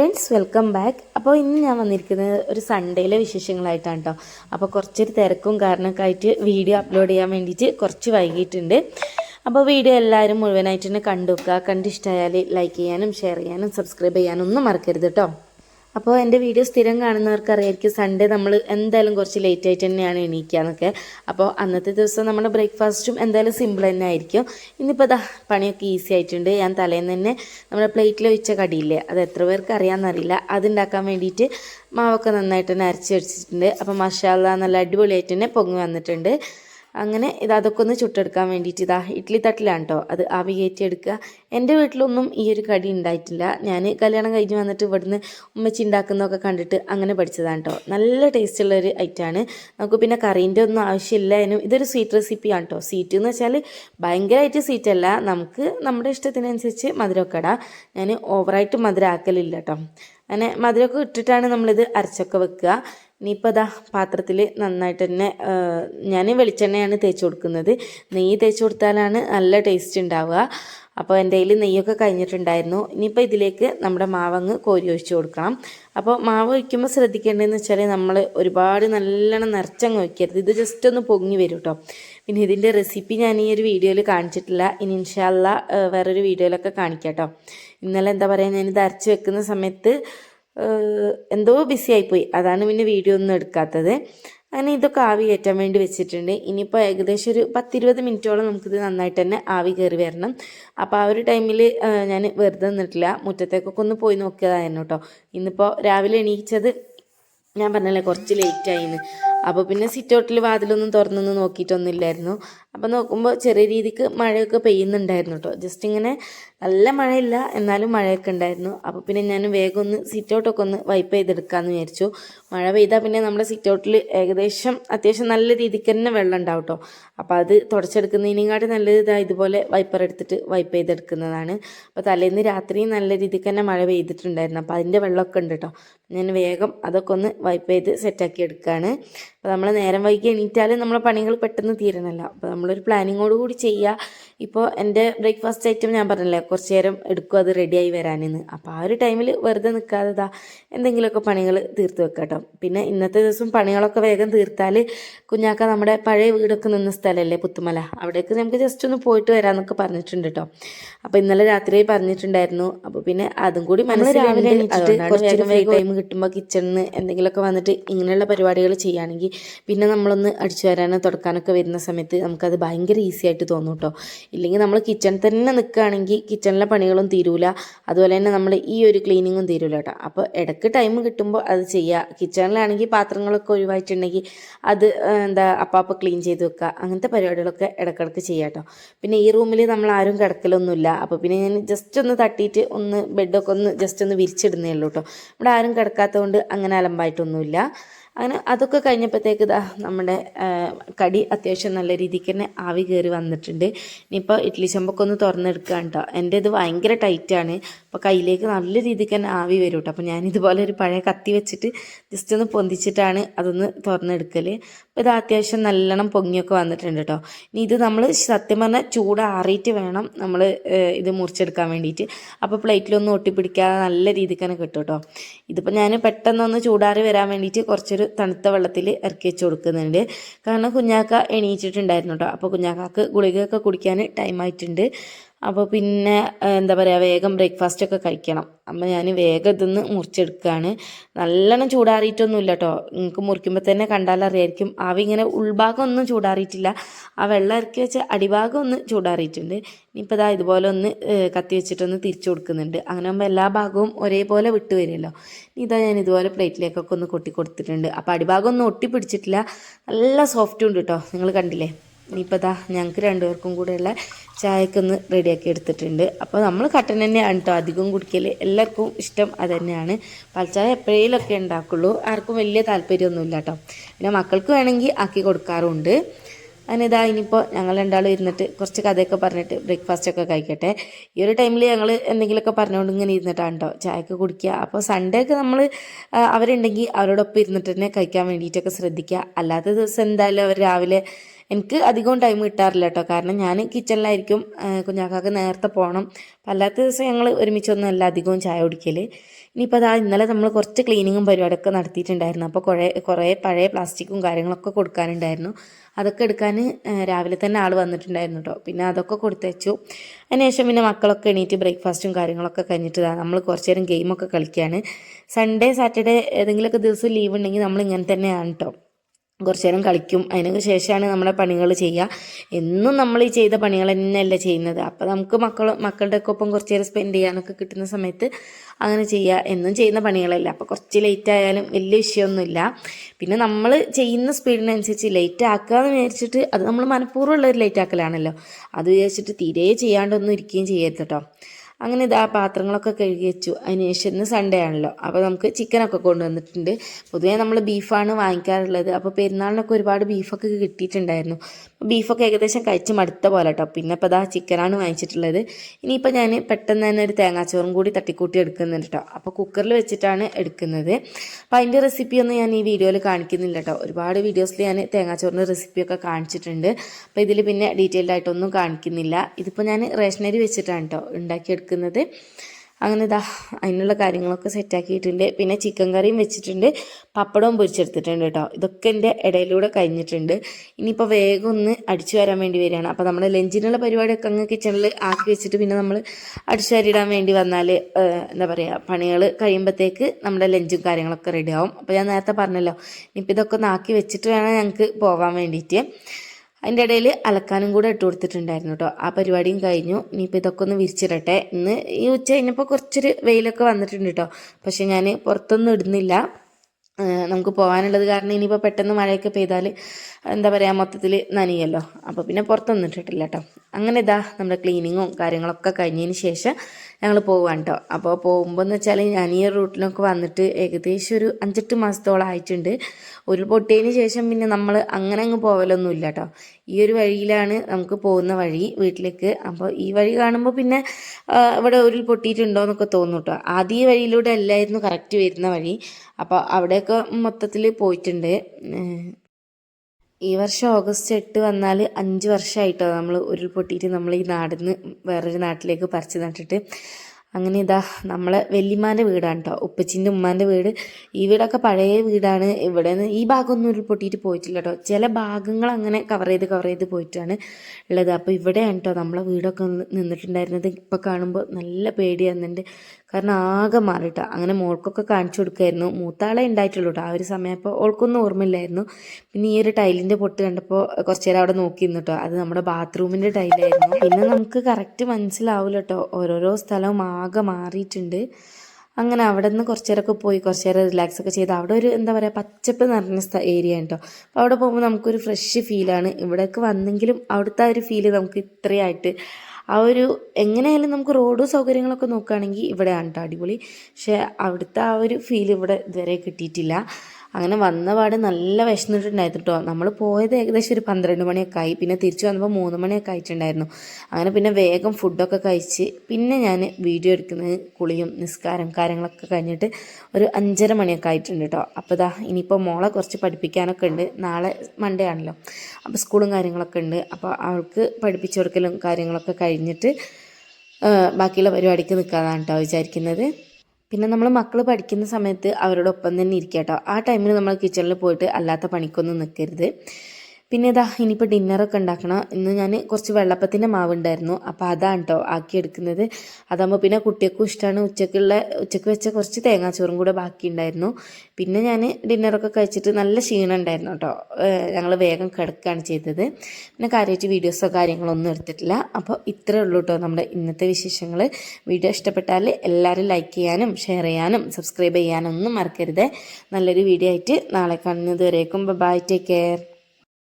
Friends welcome back. അപ്പോൾ ഇന്ന് ഞാൻ വന്നിരിക്കുന്നത് ഒരു സൺഡേയിലെ വിശേഷങ്ങളായിട്ടാണ് കേട്ടോ. അപ്പോൾ കുറച്ചൊരു തിരക്കും കാരണമൊക്കെ ആയിട്ട് വീഡിയോ അപ്ലോഡ് ചെയ്യാൻ വേണ്ടിയിട്ട് കുറച്ച് വൈകിട്ടുണ്ട് അപ്പോൾ വീഡിയോ എല്ലാവരും മുഴുവനായിട്ട് തന്നെ കണ്ടു വെക്കുക കണ്ടിഷ്ടമായാൽ ലൈക്ക് ചെയ്യാനും ഷെയർ ചെയ്യാനും സബ്സ്ക്രൈബ് ചെയ്യാനും ഒന്നും മറക്കരുത് കേട്ടോ. അപ്പോൾ എന്റെ വീഡിയോ സ്ഥിരം കാണുന്നവർക്ക് അറിയായിരിക്കും സൺഡേ നമ്മൾ എന്തായാലും കുറച്ച് ലേറ്റ് ആയിട്ട് തന്നെയാണ് എണീക്കുകയെന്നൊക്കെ അപ്പോൾ അന്നത്തെ ദിവസം നമ്മുടെ ബ്രേക്ക്ഫാസ്റ്റും എന്തായാലും സിമ്പിൾ തന്നെ ആയിരിക്കും. ഇന്നിപ്പോൾ അതാ പണിയൊക്കെ ഈസി ആയിട്ടുണ്ട്. ഞാൻ തലേന്ന് തന്നെ നമ്മുടെ പ്ലേറ്റിൽ വെച്ച കടിയില്ലേ അത് എത്ര പേർക്ക് അറിയാമെന്നറിയില്ല അതുണ്ടാക്കാൻ വേണ്ടിയിട്ട് മാവൊക്കെ നന്നായിട്ട് തന്നെ അരച്ച് വെച്ചിട്ടുണ്ട്. അപ്പോൾ മസാല നല്ല അടിപൊളിയായിട്ട് തന്നെ പൊങ്ങി വന്നിട്ടുണ്ട്. അങ്ങനെ ഇത് അതൊക്കെ ഒന്ന് ചുട്ടെടുക്കാൻ വേണ്ടിയിട്ട് ഇതാ ഇഡ്ഡലി തട്ടിലാണ് കേട്ടോ അത് ആവി കയറ്റി എടുക്കുക എന്റെ വീട്ടിലൊന്നും ഈ ഒരു കടി ഉണ്ടായിട്ടില്ല. ഞാൻ കല്യാണം കഴിഞ്ഞ് വന്നിട്ട് ഇവിടുന്ന് ഉമ്മച്ചി ഉണ്ടാക്കുന്നതൊക്കെ കണ്ടിട്ട് അങ്ങനെ പഠിച്ചതാണ് കേട്ടോ നല്ല ടേസ്റ്റുള്ള ഒരു ഐറ്റമാണ് നമുക്ക് പിന്നെ കറീന്റെ ഒന്നും ആവശ്യമില്ല. അതിനും ഇതൊരു സ്വീറ്റ് റെസിപ്പിയാണ് കേട്ടോ സ്വീറ്റ് എന്ന് വെച്ചാൽ ഭയങ്കരമായിട്ട് സ്വീറ്റ് അല്ല. നമുക്ക് നമ്മുടെ ഇഷ്ടത്തിനനുസരിച്ച് മധുരമൊക്കെ ഇടാം. ഞാൻ ഓവറായിട്ട് മധുരം ആക്കലില്ല കേട്ടോ അങ്ങനെ മധുരമൊക്കെ ഇട്ടിട്ടാണ് നമ്മളിത് അരച്ചൊക്കെ വെക്കുക. ഇനിയിപ്പോൾ അതാ പാത്രത്തിൽ നന്നായിട്ട് തന്നെ ഞാൻ വെളിച്ചെണ്ണയാണ് തേച്ച് കൊടുക്കുന്നത്. നെയ്യ് തേച്ച് കൊടുത്താലാണ് നല്ല ടേസ്റ്റ് ഉണ്ടാവുക. അപ്പോൾ എന്റെ കയ്യിൽ നെയ്യൊക്കെ കഴിഞ്ഞിട്ടുണ്ടായിരുന്നു. ഇനിയിപ്പോൾ ഇതിലേക്ക് നമ്മുടെ മാവങ്ങ് കോരി ഒഴിച്ച് കൊടുക്കണം. അപ്പോൾ മാവ് വയ്ക്കുമ്പോൾ ശ്രദ്ധിക്കേണ്ടതെന്ന് വെച്ചാൽ നമ്മൾ ഒരുപാട് നല്ലോണം നിറച്ചങ്ങ് വയ്ക്കരുത്. ഇത് ജസ്റ്റ് ഒന്ന് പൊങ്ങി വരും കേട്ടോ പിന്നെ ഇതിന്റെ റെസിപ്പി ഞാൻ ഈ ഒരു വീഡിയോയിൽ കാണിച്ചിട്ടില്ല. ഇനി ഇൻഷാല്ല വേറൊരു വീഡിയോയിലൊക്കെ കാണിക്കാം കേട്ടോ ഇന്നലെ എന്താ പറയുക ഞാനിത് അരച്ച് വെക്കുന്ന സമയത്ത് എന്തോ ബിസി ആയിപ്പോയി അതാണ് പിന്നെ വീഡിയോ ഒന്നും എടുക്കാത്തത്. അങ്ങനെ ഇതൊക്കെ ആവി കയറ്റാൻ വേണ്ടി വെച്ചിട്ടുണ്ട്. ഇനിയിപ്പോൾ ഏകദേശം ഒരു പത്തിരുപത് മിനിറ്റോളം നമുക്കിത് നന്നായിട്ട് തന്നെ ആവി കയറി വരണം. അപ്പോൾ ആ ഒരു ടൈമിൽ ഞാൻ വെറുതെ നിന്നിട്ടില്ല. മുറ്റത്തേക്കൊക്കെ ഒന്ന് പോയി നോക്കിയതായിരുന്നു കേട്ടോ. ഇന്നിപ്പോൾ രാവിലെ എണീച്ചത് ഞാൻ പറഞ്ഞല്ലേ കുറച്ച് ലേറ്റായിന്ന് അപ്പോൾ പിന്നെ സിറ്റ് ഔട്ടിൽ വാതിലൊന്നും തുറന്നൊന്നും നോക്കിയിട്ടൊന്നുമില്ലായിരുന്നു. അപ്പോൾ നോക്കുമ്പോൾ ചെറിയ രീതിക്ക് മഴയൊക്കെ പെയ്യുന്നുണ്ടായിരുന്നു കേട്ടോ ജസ്റ്റ് ഇങ്ങനെ നല്ല മഴയില്ല എന്നാലും മഴയൊക്കെ ഉണ്ടായിരുന്നു. അപ്പോൾ പിന്നെ ഞാൻ വേഗം ഒന്ന് സിറ്റ് ഔട്ടൊക്കെ ഒന്ന് വൈപ്പ് ചെയ്തെടുക്കാമെന്ന് വിചാരിച്ചു. മഴ പെയ്താൽ പിന്നെ നമ്മുടെ സിറ്റ് ഔട്ടിൽ ഏകദേശം അത്യാവശ്യം നല്ല രീതിക്ക് തന്നെ വെള്ളം ഉണ്ടാവും കേട്ടോ അപ്പോൾ അത് തുടച്ചെടുക്കുന്നതിനെക്കാട്ടി നല്ലത് ഇതാ ഇതുപോലെ വൈപ്പർ എടുത്തിട്ട് വൈപ്പ് ചെയ്തെടുക്കുന്നതാണ്. അപ്പോൾ തലേന്ന് രാത്രി നല്ല രീതിക്ക് തന്നെ മഴ പെയ്തിട്ടുണ്ടായിരുന്നു. അപ്പോൾ അതിന്റെ വെള്ളമൊക്കെ ഉണ്ട് കേട്ടോ ഞാൻ വേഗം അതൊക്കെ ഒന്ന് വൈപ്പ് ചെയ്ത് സെറ്റാക്കി എടുക്കുകയാണ് അപ്പോൾ നമ്മൾ നേരം വൈകി എണീറ്റാൽ നമ്മളെ പണികൾ പെട്ടെന്ന് തീരണമല്ല അപ്പോൾ നമ്മളൊരു പ്ലാനിങ്ങോട് കൂടി ചെയ്യുക ഇപ്പോൾ എന്റെ ബ്രേക്ക്ഫാസ്റ്റ് ഐറ്റം ഞാൻ പറഞ്ഞില്ലേ കുറച്ച് നേരം എടുക്കും അത് റെഡിയായി വരാനെന്ന്. അപ്പോൾ ആ ഒരു ടൈമിൽ വെറുതെ നിൽക്കാതെ ഇതാ എന്തെങ്കിലുമൊക്കെ പണികൾ തീർത്ത് വെക്കാം കേട്ടോ പിന്നെ ഇന്നത്തെ ദിവസം പണികളൊക്കെ വേഗം തീർത്താൽ കുഞ്ഞാക്ക നമ്മുടെ പഴയ വീടൊക്കെ നിന്ന സ്ഥലമല്ലേ പുത്തുമല? അവിടേക്ക് നമുക്ക് ജസ്റ്റ് ഒന്ന് പോയിട്ട് വരാമെന്നൊക്കെ പറഞ്ഞിട്ടുണ്ട് കേട്ടോ അപ്പോൾ ഇന്നലെ രാത്രി പറഞ്ഞിട്ടുണ്ടായിരുന്നു. അപ്പോൾ പിന്നെ അതും കൂടി മനസ്സിലാവില്ല കുറച്ച് ടൈം കിട്ടുമ്പോൾ കിച്ചണിൽ എന്തെങ്കിലുമൊക്കെ വന്നിട്ട് ഇങ്ങനെയുള്ള പരിപാടികൾ ചെയ്യുകയാണെങ്കിൽ പിന്നെ നമ്മളൊന്ന് അടിച്ചു വരാനോ തുടക്കാനൊക്കെ വരുന്ന സമയത്ത് നമുക്കത് ഭയങ്കര ഈസി ആയിട്ട് തോന്നും കേട്ടോ ഇല്ലെങ്കിൽ നമ്മൾ കിച്ചണിൽ തന്നെ നിൽക്കുകയാണെങ്കിൽ കിച്ചണിലെ പണികളും തീരൂല. അതുപോലെ തന്നെ നമ്മൾ ഈ ഒരു ക്ലീനിങ്ങും തീരൂല കേട്ടോ അപ്പോൾ ഇടയ്ക്ക് ടൈം കിട്ടുമ്പോൾ അത് ചെയ്യുക. കിച്ചണിലാണെങ്കിൽ പാത്രങ്ങളൊക്കെ ഒഴിവായിട്ടുണ്ടെങ്കിൽ അത് എന്താ അപ്പാപ്പ ക്ലീൻ ചെയ്ത് വെക്കുക. അങ്ങനത്തെ പരിപാടികളൊക്കെ ഇടയ്ക്കിടയ്ക്ക് ചെയ്യാം കേട്ടോ പിന്നെ ഈ റൂമിൽ നമ്മൾ ആരും കിടക്കലൊന്നുമില്ല. അപ്പോൾ പിന്നെ ഞാൻ ജസ്റ്റ് ഒന്ന് തട്ടിയിട്ട് ഒന്ന് ബെഡൊക്കെ ഒന്ന് ജസ്റ്റ് ഒന്ന് വിരിച്ചിടുന്നേ ഉള്ളൂ കേട്ടോ ഇവിടെ ആരും കിടക്കാത്തതുകൊണ്ട് അങ്ങനെ അലമ്പായിട്ടൊന്നുമില്ല. അങ്ങനെ അതൊക്കെ കഴിഞ്ഞപ്പോഴത്തേക്ക് ഇതാ നമ്മുടെ കടി അത്യാവശ്യം നല്ല രീതിക്ക് തന്നെ ആവി കയറി വന്നിട്ടുണ്ട്. ഇനിയിപ്പോൾ ഇഡ്ഡലി ചെമ്പൊക്കെ ഒന്ന് തുറന്നെടുക്കാൻ കേട്ടോ എന്റെ ഇത് ഭയങ്കര ടൈറ്റാണ്. അപ്പോൾ കയ്യിലേക്ക് നല്ല രീതിക്ക് തന്നെ ആവി വരും കേട്ടോ അപ്പോൾ ഞാൻ ഇതുപോലെ ഒരു പഴയ കത്തി വെച്ചിട്ട് ജസ്റ്റ് ഒന്ന് പൊന്തിച്ചിട്ടാണ് അതൊന്ന് തുറന്നെടുക്കൽ അപ്പോൾ ഇത് അത്യാവശ്യം നല്ലോണം പൊങ്ങിയൊക്കെ വന്നിട്ടുണ്ട് കേട്ടോ ഇനി ഇത് നമ്മൾ സത്യം പറഞ്ഞാൽ ചൂടാറിയിട്ട് വേണം നമ്മൾ ഇത് മുറിച്ചെടുക്കാൻ വേണ്ടിയിട്ട്. അപ്പോൾ പ്ലേറ്റിലൊന്നും ഒട്ടിപ്പിടിക്കാതെ നല്ല രീതിക്ക് തന്നെ കിട്ടും കേട്ടോ ഇതിപ്പോൾ ഞാൻ പെട്ടെന്നൊന്ന് ചൂടാറി വരാൻ വേണ്ടിയിട്ട് കുറച്ചൊരു തണുത്ത വെള്ളത്തിൽ ഇറക്കി വെച്ച് കൊടുക്കുന്നുണ്ട്. കാരണം കുഞ്ഞാക്ക എണീച്ചിട്ടുണ്ടായിരുന്നു കേട്ടോ അപ്പോൾ കുഞ്ഞാക്കാക്ക് ഗുളികയൊക്കെ കുടിക്കാൻ ടൈം ആയിട്ടുണ്ട് അപ്പോൾ പിന്നെ എന്താ പറയുക വേഗം ബ്രേക്ക്ഫാസ്റ്റ് ഒക്കെ കഴിക്കണം. അപ്പോൾ ഞാൻ വേഗം ഇതൊന്ന് മുറിച്ചെടുക്കുകയാണ് നല്ലോണം ചൂടാറിയിട്ടൊന്നുമില്ല കേട്ടോ നിങ്ങൾക്ക് മുറിക്കുമ്പോൾ തന്നെ കണ്ടാൽ അറിയായിരിക്കും. ആവി ഇങ്ങനെ ഉൾഭാഗം ഒന്നും ചൂടാറിയിട്ടില്ല. ആ വെള്ളം ഇറക്കി വെച്ച അടിഭാഗം ഒന്ന് ചൂടാറിയിട്ടുണ്ട്. ഇനിയിപ്പോൾ ഇതാ ഇതുപോലെ ഒന്ന് കത്തി വെച്ചിട്ടൊന്ന് തിരിച്ചു കൊടുക്കുന്നുണ്ട്. അങ്ങനെ ആകുമ്പോൾ എല്ലാ ഭാഗവും ഒരേപോലെ വിട്ട് വരുമല്ലോ ഇതാ ഞാൻ ഇതുപോലെ പ്ലേറ്റിലേക്കൊക്കെ ഒന്ന് കൊട്ടി കൊടുത്തിട്ടുണ്ട്. അപ്പോൾ അടിഭാഗം ഒന്നും ഒട്ടിപ്പിടിച്ചിട്ടില്ല നല്ല സോഫ്റ്റും ഉണ്ട് കേട്ടോ നിങ്ങൾ കണ്ടില്ലേ? ഇനിയിപ്പോൾ ഇതാ ഞങ്ങൾക്ക് രണ്ടുപേർക്കും കൂടെയുള്ള ചായക്കൊന്ന് റെഡിയാക്കി എടുത്തിട്ടുണ്ട്. അപ്പോൾ നമ്മൾ കട്ടൻ തന്നെയാണ് കേട്ടോ അധികം കുടിക്കൽ എല്ലാവർക്കും ഇഷ്ടം അത് തന്നെയാണ് പാൽച്ചായ എപ്പോഴേലൊക്കെ ഉണ്ടാക്കുള്ളൂ. ആർക്കും വലിയ താല്പര്യമൊന്നുമില്ല കേട്ടോ പിന്നെ മക്കൾക്ക് വേണമെങ്കിൽ ആക്കി കൊടുക്കാറുണ്ട്. അതിനിതാ ഇനിയിപ്പോൾ ഞങ്ങൾ രണ്ടാളും ഇരുന്നിട്ട് കുറച്ച് കഥയൊക്കെ പറഞ്ഞിട്ട് ബ്രേക്ക്ഫാസ്റ്റ് ഒക്കെ കഴിക്കട്ടെ. ഈ ഒരു ടൈമിൽ ഞങ്ങൾ എന്തെങ്കിലുമൊക്കെ പറഞ്ഞുകൊണ്ട് ഇങ്ങനെ ഇരുന്നിട്ടാണ് കേട്ടോ ചായയൊക്കെ കുടിക്കുക. അപ്പോൾ സൺഡേ ഒക്കെ നമ്മൾ അവരുണ്ടെങ്കിൽ അവരോടൊപ്പം ഇരുന്നിട്ട് തന്നെ കഴിക്കാൻ വേണ്ടിയിട്ടൊക്കെ ശ്രദ്ധിക്കുക. അല്ലാത്ത ദിവസം എന്തായാലും അവർ രാവിലെ എനിക്ക് അധികവും ടൈം കിട്ടാറില്ല കേട്ടോ കാരണം ഞാൻ കിച്ചണിലായിരിക്കും കുഞ്ഞാക്കാക്ക് നേരത്തെ പോകണം അപ്പം അല്ലാത്ത ദിവസം ഞങ്ങൾ ഒരുമിച്ചൊന്നുമല്ല അധികവും ചായ കുടിക്കൽ ഇനിയിപ്പോൾ അതാ ഇന്നലെ നമ്മൾ കുറച്ച് ക്ലീനിങ്ങും പരിപാടിയൊക്കെ നടത്തിയിട്ടുണ്ടായിരുന്നു. അപ്പോൾ കുറേ കുറേ പഴയ പ്ലാസ്റ്റിക്കും കാര്യങ്ങളൊക്കെ കൊടുക്കാനുണ്ടായിരുന്നു. അതൊക്കെ എടുക്കാൻ രാവിലെ തന്നെ ആൾ വന്നിട്ടുണ്ടായിരുന്നു കേട്ടോ പിന്നെ അതൊക്കെ കൊടുത്തയച്ചു. അതിനുശേഷം പിന്നെ മക്കളൊക്കെ എണീറ്റ് ബ്രേക്ക്ഫാസ്റ്റും കാര്യങ്ങളൊക്കെ കഴിഞ്ഞിട്ട് നമ്മൾ കുറച്ച് നേരം ഗെയിമൊക്കെ കളിക്കുകയാണ് സൺഡേ സാറ്റർഡേ ഏതെങ്കിലുമൊക്കെ ദിവസം ലീവ് ഉണ്ടെങ്കിൽ നമ്മൾ ഇങ്ങനെ തന്നെയാണ് കേട്ടോ കുറച്ച് നേരം കളിക്കും. അതിനൊക്കെ ശേഷമാണ് നമ്മുടെ പണികൾ ചെയ്യുക എന്നും നമ്മൾ ഈ ചെയ്ത പണികൾ തന്നെയല്ല ചെയ്യുന്നത്. അപ്പോൾ നമുക്ക് മക്കൾ മക്കളുടെ ഒക്കെ ഒപ്പം കുറച്ച് നേരം സ്പെൻഡ് ചെയ്യാനൊക്കെ കിട്ടുന്ന സമയത്ത് അങ്ങനെ ചെയ്യുക എന്നും ചെയ്യുന്ന പണികളല്ല. അപ്പോൾ കുറച്ച് ലേറ്റ് ആയാലും വലിയ വിഷയമൊന്നുമില്ല പിന്നെ നമ്മൾ ചെയ്യുന്ന സ്പീഡിനനുസരിച്ച് ലേറ്റ് ആക്കുക എന്ന് വിചാരിച്ചിട്ട് അത് നമ്മൾ മനഃപൂർവമുള്ള ഒരു ലേറ്റ് ആക്കലാണല്ലോ. അത് വിചാരിച്ചിട്ട് തീരെ ചെയ്യാണ്ടൊന്നും ഇരിക്കുകയും ചെയ്യരുത് കേട്ടോ അങ്ങനെ ഇതാ പാത്രങ്ങളൊക്കെ കഴുകി വെച്ചു. അതിന് ശേഷം ഇന്ന് സൺഡേ ആണല്ലോ. അപ്പോൾ നമുക്ക് ചിക്കനൊക്കെ കൊണ്ടുവന്നിട്ടുണ്ട്. പൊതുവേ നമ്മൾ ബീഫാണ് വാങ്ങിക്കാറുള്ളത്. അപ്പോൾ പെരുന്നാളിനൊക്കെ ഒരുപാട് ബീഫൊക്കെ കിട്ടിയിട്ടുണ്ടായിരുന്നു. ബീഫൊക്കെ ഏകദേശം കഴിച്ച് മടുത്ത പോലെ കേട്ടോ പിന്നെ ഇപ്പോൾ അതാ ചിക്കനാണ് വാങ്ങിച്ചിട്ടുള്ളത്. ഇനിയിപ്പോൾ ഞാൻ പെട്ടെന്ന് തന്നെ ഒരു തേങ്ങാച്ചോറും കൂടി തട്ടിക്കൂട്ടി എടുക്കുന്നുണ്ട് കേട്ടോ അപ്പോൾ കുക്കറിൽ വെച്ചിട്ടാണ് എടുക്കുന്നത്. അപ്പോൾ അതിന്റെ റെസിപ്പിയൊന്നും ഞാൻ ഈ വീഡിയോയിൽ കാണിക്കുന്നില്ല കേട്ടോ ഒരുപാട് വീഡിയോസിൽ ഞാൻ തേങ്ങാച്ചോറിന്റെ റെസിപ്പിയൊക്കെ കാണിച്ചിട്ടുണ്ട്. അപ്പോൾ ഇതിൽ പിന്നെ ഡീറ്റെയിൽഡ് ആയിട്ടൊന്നും കാണിക്കുന്നില്ല. ഇതിപ്പോൾ ഞാൻ റേഷനറി വെച്ചിട്ടാണ് കേട്ടോ ഉണ്ടാക്കിയെടുക്കുന്നത്. അങ്ങനെ ഇതാ അതിനുള്ള കാര്യങ്ങളൊക്കെ സെറ്റാക്കിയിട്ടുണ്ട്. പിന്നെ ചിക്കൻ കറിയും വെച്ചിട്ടുണ്ട്. പപ്പടവും പൊരിച്ചെടുത്തിട്ടുണ്ട് കേട്ടോ. ഇതൊക്കെ എന്റെ ഇടയിലൂടെ കഴിഞ്ഞിട്ടുണ്ട്. ഇനിയിപ്പോൾ വേഗം ഒന്ന് അടിച്ചു വരാൻ വേണ്ടി വരികയാണ്. അപ്പോൾ നമ്മുടെ ലഞ്ചിനുള്ള പരിപാടിയൊക്കെ അങ്ങ് കിച്ചണിൽ ആക്കി വെച്ചിട്ട് പിന്നെ നമ്മൾ അടിച്ചു വരിടാൻ വേണ്ടി വന്നാൽ എന്താ പറയുക പണികൾ കഴിയുമ്പോഴത്തേക്ക് നമ്മുടെ ലഞ്ചും കാര്യങ്ങളൊക്കെ റെഡി ആവും. അപ്പോൾ ഞാൻ നേരത്തെ പറഞ്ഞല്ലോ ഇനിയിപ്പോൾ ഇതൊക്കെ ഒന്ന് ആക്കി വെച്ചിട്ട് വേണം ഞങ്ങൾക്ക് പോകാൻ വേണ്ടിയിട്ട് അതിന്റെ ഇടയിൽ അലക്കാനും കൂടെ ഇട്ട് കൊടുത്തിട്ടുണ്ടായിരുന്നു കേട്ടോ ആ പരിപാടിയും കഴിഞ്ഞു. ഇനിയിപ്പോൾ ഇതൊക്കെ ഒന്ന് വിരിച്ചിടട്ടെ. ഇന്ന് ഈ ഉച്ച കഴിഞ്ഞപ്പോൾ കുറച്ചൊരു വെയിലൊക്കെ വന്നിട്ടുണ്ട് കേട്ടോ പക്ഷേ ഞാൻ പുറത്തൊന്നും ഇടുന്നില്ല. നമുക്ക് പോകാനുള്ളത് കാരണം ഇനിയിപ്പോൾ പെട്ടെന്ന് മഴയൊക്കെ പെയ്താൽ എന്താ പറയുക മൊത്തത്തിൽ നനിയല്ലോ അപ്പോൾ പിന്നെ പുറത്തൊന്നും ഇട്ടിട്ടില്ല കേട്ടോ അങ്ങനെ ഇതാ നമ്മുടെ ക്ലീനിങ്ങും കാര്യങ്ങളൊക്കെ കഴിഞ്ഞതിന് ശേഷം ഞങ്ങൾ പോവാണ് കേട്ടോ അപ്പോൾ പോകുമ്പോൾ എന്ന് വെച്ചാൽ ഞാൻ ഈ റൂട്ടിലൊക്കെ വന്നിട്ട് ഏകദേശം ഒരു അഞ്ചെട്ട് മാസത്തോളം ആയിട്ടുണ്ട്. ഒരു പൊട്ടിയതിന് ശേഷം പിന്നെ നമ്മൾ അങ്ങനെ അങ്ങ് പോകലൊന്നും ഇല്ല കേട്ടോ ഈ ഒരു വഴിയിലാണ് നമുക്ക് പോകുന്ന വഴി വീട്ടിലേക്ക്. അപ്പോൾ ഈ വഴി കാണുമ്പോൾ പിന്നെ ഇവിടെ ഒരു പൊട്ടിയിട്ടുണ്ടോ എന്നൊക്കെ തോന്നും കേട്ടോ ആദ്യ വഴിയിലൂടെ അല്ലായിരുന്നു കറക്റ്റ് വരുന്ന വഴി. അപ്പോൾ അവിടെയൊക്കെ മൊത്തത്തിൽ പോയിട്ടുണ്ട്. ഈ വർഷം ഓഗസ്റ്റ് എട്ട് വന്നാൽ അഞ്ച് വർഷമായിട്ടോ നമ്മൾ ഉരുൾപൊട്ടിയിട്ട് നമ്മൾ ഈ നാടിന്ന് വേറൊരു നാട്ടിലേക്ക് പറിച്ചു നട്ടിട്ട് അങ്ങനെ ഇതാ നമ്മളെ വല്യമ്മാന്റെ വീടാണ് കേട്ടോ ഉപ്പച്ചിന്റെ ഉമ്മാന്റെ വീട്. ഈ വീടൊക്കെ പഴയ വീടാണ്. ഇവിടെ നിന്ന് ഈ ഭാഗമൊന്നും ഉരുൾപൊട്ടിയിട്ട് പോയിട്ടില്ല കേട്ടോ ചില ഭാഗങ്ങൾ അങ്ങനെ കവർ ചെയ്ത് കവർ ചെയ്ത് പോയിട്ടാണ് ഉള്ളത്. അപ്പോൾ ഇവിടെയാണ് കേട്ടോ നമ്മളെ വീടൊക്കെ നിന്നിട്ടുണ്ടായിരുന്നത്. ഇപ്പോൾ കാണുമ്പോൾ നല്ല പേടിയാകുന്നുണ്ട് കാരണം ആകെ മാറിയിട്ടോ അങ്ങനെ മോൾക്കൊക്കെ കാണിച്ചു കൊടുക്കുമായിരുന്നു മൂത്താളെ ഉണ്ടായിട്ടുള്ളൂ കേട്ടോ ആ ഒരു സമയം അപ്പോൾ ഓൾക്കൊന്നും ഓർമ്മയില്ലായിരുന്നു. പിന്നെ ഈ ഒരു ടൈലിന്റെ പൊട്ട് കണ്ടപ്പോൾ കുറച്ച് നേരം അവിടെ നോക്കി കേട്ടോ അത് നമ്മുടെ ബാത്റൂമിന്റെ ടൈലായിരുന്നു. പിന്നെ നമുക്ക് കറക്റ്റ് മനസ്സിലാവില്ല കേട്ടോ ഓരോരോ സ്ഥലവും ആകെ മാറിയിട്ടുണ്ട്. അങ്ങനെ അവിടെ നിന്ന് കുറച്ച് നേരമൊക്കെ പോയി കുറച്ച് നേരം റിലാക്സ് ഒക്കെ ചെയ്ത് അവിടെ ഒരു എന്താ പറയുക പച്ചപ്പ് നിറഞ്ഞ സ്ഥ ഏരിയ ഉണ്ടോ അപ്പോൾ അവിടെ പോകുമ്പോൾ നമുക്കൊരു ഫ്രഷ് ഫീലാണ് ഇവിടേക്ക് വന്നെങ്കിലും അവിടുത്തെ ആ ഒരു ഫീൽ നമുക്ക് ഇത്രയായിട്ട്. ആ ഒരു എങ്ങനെയായാലും നമുക്ക് റോഡ് സൗകര്യങ്ങളൊക്കെ നോക്കുകയാണെങ്കിൽ ഇവിടെയാണ് കേട്ടോ അടിപൊളി. പക്ഷേ അവിടുത്തെ ആ ഒരു ഫീൽ ഇവിടെ ഇതുവരെ കിട്ടിയിട്ടില്ല. അങ്ങനെ വന്ന പാട് നല്ല വിശന്നിട്ടുണ്ടായിരുന്നു കേട്ടോ നമ്മൾ പോയത് ഏകദേശം ഒരു പന്ത്രണ്ട് മണിയൊക്കെ ആയി പിന്നെ തിരിച്ചു വന്നപ്പോൾ മൂന്ന് മണിയൊക്കെ ആയിട്ടുണ്ടായിരുന്നു. അങ്ങനെ പിന്നെ വേഗം ഫുഡൊക്കെ കഴിച്ച് പിന്നെ ഞാൻ വീഡിയോ എടുക്കുന്നത് കുളിയും നിസ്കാരം കാര്യങ്ങളൊക്കെ കഴിഞ്ഞിട്ട് ഒരു അഞ്ചര മണിയൊക്കെ ആയിട്ടുണ്ട് കേട്ടോ അപ്പോൾ ഇതാ ഇനിയിപ്പോൾ മോളെ കുറച്ച് പഠിപ്പിക്കാനൊക്കെ ഉണ്ട്. നാളെ മൺഡേ ആണല്ലോ. അപ്പോൾ സ്കൂളും കാര്യങ്ങളൊക്കെ ഉണ്ട്. അപ്പോൾ അവൾക്ക് പഠിപ്പിച്ചു കൊടുക്കലും കാര്യങ്ങളൊക്കെ കഴിഞ്ഞിട്ട് ബാക്കിയുള്ള പരിപാടിക്ക് നിൽക്കാതാണ് കേട്ടോ വിചാരിക്കുന്നത്. പിന്നെ നമ്മൾ മക്കൾ പഠിക്കുന്ന സമയത്ത് അവരോടൊപ്പം തന്നെ ഇരിക്കുക കേട്ടോ ആ ടൈമിൽ നമ്മൾ കിച്ചണിൽ പോയിട്ട് അല്ലാത്ത പണിക്കൊന്നും നിൽക്കരുത് പിന്നെ ഇതാ ഇനിയിപ്പോൾ ഡിന്നറൊക്കെ ഉണ്ടാക്കണം. ഇന്ന് ഞാൻ കുറച്ച് വെള്ളപ്പത്തിന്റെ മാവ് ഉണ്ടായിരുന്നു അപ്പോൾ അതാണ് കേട്ടോ ആക്കിയെടുക്കുന്നത്. അതാകുമ്പോൾ പിന്നെ കുട്ടികൾക്കും ഇഷ്ടമാണ് ഉച്ചക്കുള്ള ഉച്ചയ്ക്ക് വെച്ച കുറച്ച് തേങ്ങാച്ചോറും കൂടെ ബാക്കി ഉണ്ടായിരുന്നു പിന്നെ ഞാൻ ഡിന്നറൊക്കെ കഴിച്ചിട്ട് നല്ല ക്ഷീണം ഉണ്ടായിരുന്നു കേട്ടോ ഞങ്ങൾ വേഗം കിടക്കുകയാണ് ചെയ്തത്. പിന്നെ കാര്യമായിട്ട് വീഡിയോസോ കാര്യങ്ങളോ ഒന്നും എടുത്തിട്ടില്ല. അപ്പോൾ ഇത്രേ ഉള്ളൂ കേട്ടോ നമ്മുടെ ഇന്നത്തെ വിശേഷങ്ങൾ വീഡിയോ ഇഷ്ടപ്പെട്ടാൽ എല്ലാവരും ലൈക്ക് ചെയ്യാനും ഷെയർ ചെയ്യാനും സബ്സ്ക്രൈബ് ചെയ്യാനും ഒന്നും മറക്കരുത്. നല്ലൊരു വീഡിയോ ആയിട്ട് നാളെ കാണുന്നത് വരേക്കും. ബൈ. Take care.